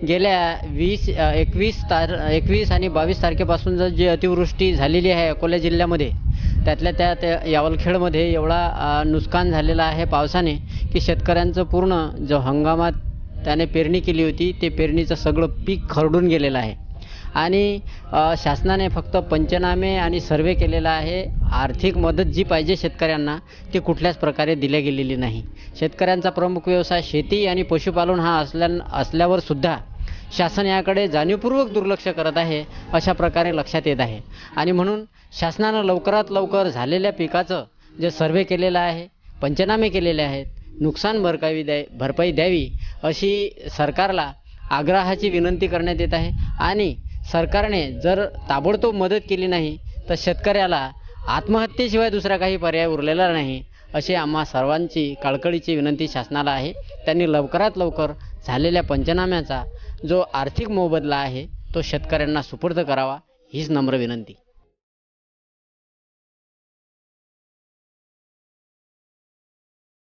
गेल्या वीस एकवीस तार एकवीस आणि बावीस तारखेपासून जर जी अतिवृष्टी झालेली आहे अकोला जिल्ह्यामध्ये त्यातल्या त्यात यावलखेडमध्ये एवढा नुकसान झालेलं आहे पावसाने की शेतकऱ्यांचं पूर्ण जो हंगामात त्याने पेरणी केली होती ते पेरणीचं सगळं पीक खरडून गेलेलं आहे. आणि शासनाने फक्त पंचनामे आणि सर्वे केलेला आहे. आर्थिक मदत जी पाहिजे शेतकऱ्यांना ती कुठल्याच प्रकारे दिल्या गेलेली नाही. शेतकऱ्यांचा प्रमुख व्यवसाय शेती आणि पशुपालन हा असल्या असल्यावर सुद्धा शासन याकडे जाणीवपूर्वक दुर्लक्ष करत आहे अशा प्रकारे लक्षात येत आहे. आणि म्हणून शासनानं लवकरात लवकर झालेल्या पिकाचं जे सर्वे केलेलं आहे पंचनामे केलेले आहेत नुकसान भरकावी द्या भरपाई द्यावी अशी सरकारला आग्रहाची विनंती करण्यात येत आहे. आणि सरकारने जर ताबडतोब मदत केली नाही तर शेतकऱ्याला आत्महत्येशिवाय दुसरा काही पर्याय उरलेला नाही अशी आम्हा सर्वांची कळकळीची विनंती शासनाला आहे. त्यांनी लवकरात लवकर झालेल्या पंचनाम्याचा जो आर्थिक मोबदला आहे तो शेतकऱ्यांना सुपूर्द करावा हीच नम्र विनंती.